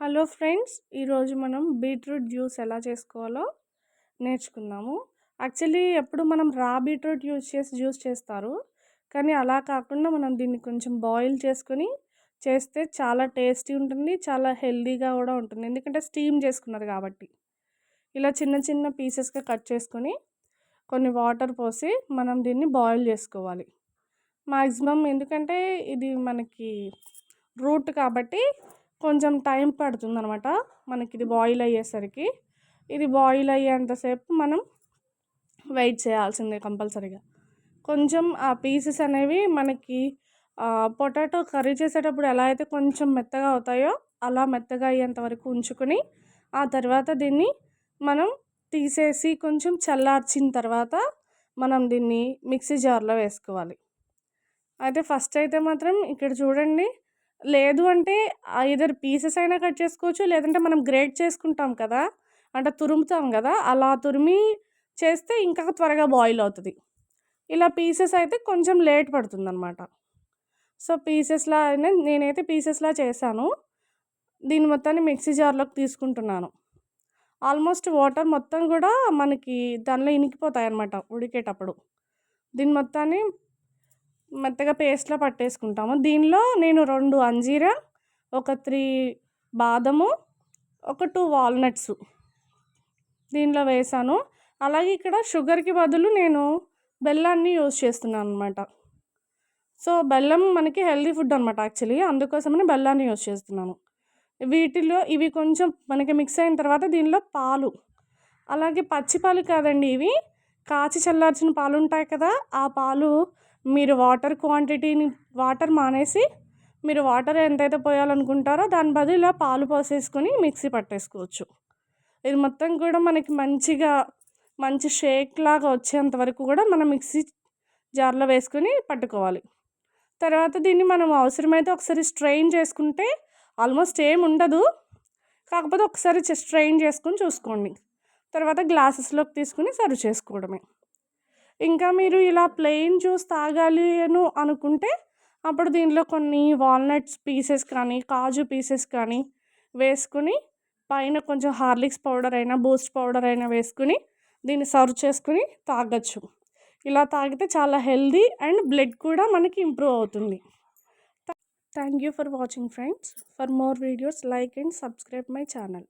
Hello friends ఈరోజు మనం beetroot juice ఎలా చేసుకోవాలో నేర్చుకుందాము. యాక్చువల్లీ ఎప్పుడు మనం రా బీట్రూట్ యూజ్ చేసి జ్యూస్ చేస్తారు. కానీ అలా కాకుండా మనం దీన్ని కొంచెం బాయిల్ చేసుకొని చేస్తే చాలా టేస్టీ ఉంటుంది చాలా హెల్దీగా కూడా ఉంటుంది. ఎందుకంటే స్టీమ్ చేసుకున్నది కాబట్టి. ఇలా చిన్న చిన్న పీసెస్గా కట్ చేసుకొని కొన్ని వాటర్ పోసి మనం దీన్ని బాయిల్ చేసుకోవాలి. మ్యాక్సిమం ఎందుకంటే ఇది మనకి రూట్ కాబట్టి కొంచెం టైం పడుతుంది అనమాట మనకి ఇది బాయిల్ అయ్యేసరికి. ఇది బాయిల్ అయ్యేంతసేపు మనం వెయిట్ చేయాల్సిందే కంపల్సరీగా. కొంచెం ఆ పీసెస్ అనేవి మనకి పొటాటో కర్రీ చేసేటప్పుడు ఎలా అయితే కొంచెం మెత్తగా అవుతాయో అలా మెత్తగా అయ్యేంత వరకు ఉంచుకొని ఆ తర్వాత దీన్ని మనం తీసేసి కొంచెం చల్లార్చిన తర్వాత మనం దీన్ని మిక్సీ జార్లో వేసుకోవాలి. అయితే ఫస్ట్ అయితే మాత్రం ఇక్కడ చూడండి లేదు అంటే ఐదర్ పీసెస్ అయినా కట్ చేసుకోవచ్చు. లేదంటే మనం గ్రేట్ చేసుకుంటాం కదా! అంటే తురుముతాం కదా! అలా తురిమి చేస్తే ఇంకా త్వరగా బాయిల్ అవుతుంది. ఇలా పీసెస్ అయితే కొంచెం లేట్ పడుతుంది అనమాట సో పీసెస్లా నేనైతే పీసెస్లా చేశాను. దీని మొత్తాన్ని మిక్సీ జార్లోకి తీసుకుంటున్నాను. ఆల్మోస్ట్ వాటర్ మొత్తం కూడా మనకి దానిలో ఇనికిపోతాయి అనమాట ఉడికేటప్పుడు. దీని మొత్తాన్ని మెత్తగా పేస్ట్లా పట్టేసుకుంటాము. దీనిలో నేను రెండు అంజీరా ఒక త్రీ బాదము ఒక టూ వాల్నట్స్ దీనిలో వేసాను. అలాగే ఇక్కడ షుగర్కి బదులు నేను బెల్లాన్ని యూజ్ చేస్తున్నాను అనమాట సో బెల్లం మనకి హెల్దీ ఫుడ్ అనమాట యాక్చువల్లీ. అందుకోసమని బెల్లాన్ని యూజ్ చేస్తున్నాను. వీటిలో ఇవి కొంచెం మనకి మిక్స్ అయిన తర్వాత దీనిలో పాలు. అలాగే పచ్చి పాలు కాదండి ఇవి. కాచి చల్లార్చిన పాలు ఉంటాయి కదా ఆ పాలు మీరు వాటర్ క్వాంటిటీని వాటర్ మానేసి మీరు వాటర్ ఎంతైతే పోయాలనుకుంటారో దాని బదులు ఇలా పాలు పోసేసుకొని మిక్సీ పట్టేసుకోవచ్చు. ఇది మొత్తం కూడా మనకి మంచిగా మంచి షేక్ లాగా వచ్చేంత వరకు కూడా మనం మిక్సీ జార్లో వేసుకొని పట్టుకోవాలి. తర్వాత దీన్ని మనం అవసరమైతే ఒకసారి స్ట్రెయిన్ చేసుకుంటే ఆల్మోస్ట్ ఏం ఉండదు. కాకపోతే ఒకసారి స్ట్రెయిన్ చేసుకొని చూసుకోండి. తర్వాత గ్లాసెస్లోకి తీసుకుని సర్వ్ చేసుకోవడమే. ఇంకా మీరు ఇలా ప్లెయిన్ జ్యూస్ తాగాలి అను అనుకుంటే అప్పుడు దీనిలో కొన్ని వాల్నట్స్ పీసెస్ కానీ కాజు పీసెస్ కానీ వేసుకుని పైన కొంచెం హార్లిక్స్ పౌడర్ అయినా బూస్ట్ పౌడర్ అయినా వేసుకుని దీన్ని సర్వ్ చేసుకుని తాగొచ్చు. ఇలా తాగితే చాలా హెల్దీ అండ్ బ్లడ్ కూడా మనకి ఇంప్రూవ్ అవుతుంది. Thank you for watching friends. For more videos like and subscribe my channel.